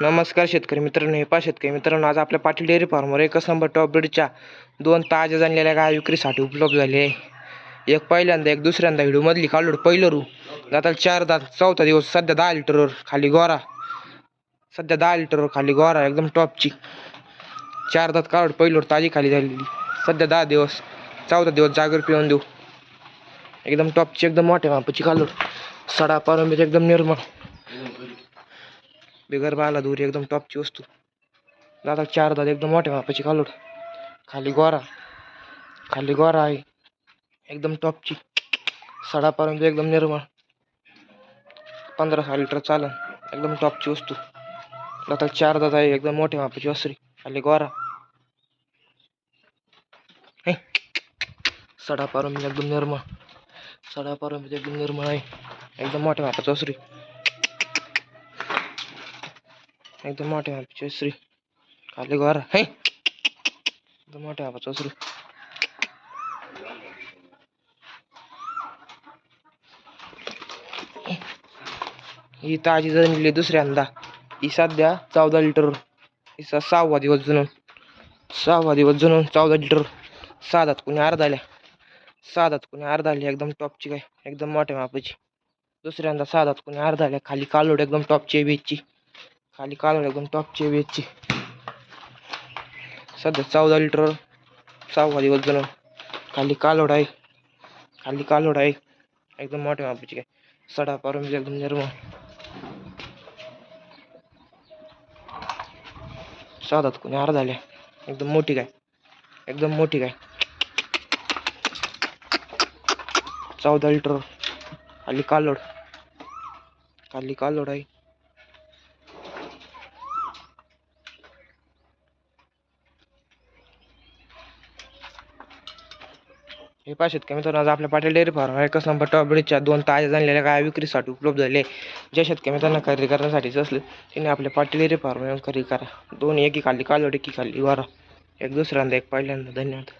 नमस्कार शेतकरी मित्रांनो हे पा शेतकरी मित्रांनो आज आपल्या पाटील डेअरी फार्मवर एकच नंबर टॉप ब्रीडच्या दोन ताज्या जाणलेल्या गाय विक्रीसाठी उपलब्ध झाले आहे. एक पहिल्यांदा एक दुसऱ्यांदा हिडूमधली काढलो पहिलं रू. दाताला चार दात चौथा दिवस सध्या दहा लिटरवर खाली गोरा. सध्या दहा लिटरवर खाली गोरा एकदम टॉपची. चार दात काढ पहिलोर ताजी खाली झालेली. सध्या दहा दिवस चौथा दिवस जागर पिऊन देऊ. एकदम टॉपची एकदम मोठ्या मापाची कालोड सडा पारंबीत एकदम निर्मळ. बिगर बाला दूर एकदम टॉपची वस्तू. दादा चार दादा एकदम मोठ्या मापाची कालोड. खाली गोरा. खाली गोरा आहे. एकदम टॉपची सडापर्यंत एकदम निर्मळ. पंधरा सहा लिटर चालन. एकदम टॉपची वस्तू. दादा चार दादा आहे एकदम मोठ्या मापाची वसरी. खाली गोरा. हे. सडापर्यंत एकदम निर्मळ. सडापर्यंत एकदम निर्मळ आहे. एकदम मोठ्या मापाची वसरी. एकदम मोठ्या मापाची वसरी खाली गोरा. हे. एकदम मोठ्या मापाची वसरी ही ताजी जणली दुसऱ्यांदा ही सध्या चौदा लिटर हिचा सहावा दिवस जुनून. सहावा दिवस जुनून चौदा लिटर. साधात कोणी अर्धा आल्या साधात कोणी अर्धा आली एकदम टॉपची काय. एकदम मोठ्या मापाची दुसऱ्यांदा साधात कोणी अर्धा आल्या खाली कालोड एकदम टॉपची बीचची खाली कालोड एकदम टॉपची वेजची सध्या चौदा लिटर सहावा दिवस जण खाली कालोड आहे. खाली कालोड आहे. एकदम मोठ्या मापाची काय. सडा पारून म्हणजे एकदम निर्मळ. साधात कोणी अर्धा झाल्या एकदम मोठी काय. एकदम मोठी काय. चौदा लिटर खाली कालोड. खाली कालोड आहे. हे पाचशेत कमी तर आज आपल्या पाटील डेअरी फार्म एकच नंबर टॉप ब्रिजच्या दोन ताज्या जाणलेल्या गाय विक्रीसाठी उपलब्ध झाले. ज्या शेतकरी त्यांना खरेदी करण्यासाठीच असले त्यांनी आपल्या पाटील डेअरी फार्म येऊन खरेदी करा. दोन एकी खाली कालोड एकी खाली वारा. एक दुसऱ्यांदा एक पहिल्यांदा. धन्यवाद.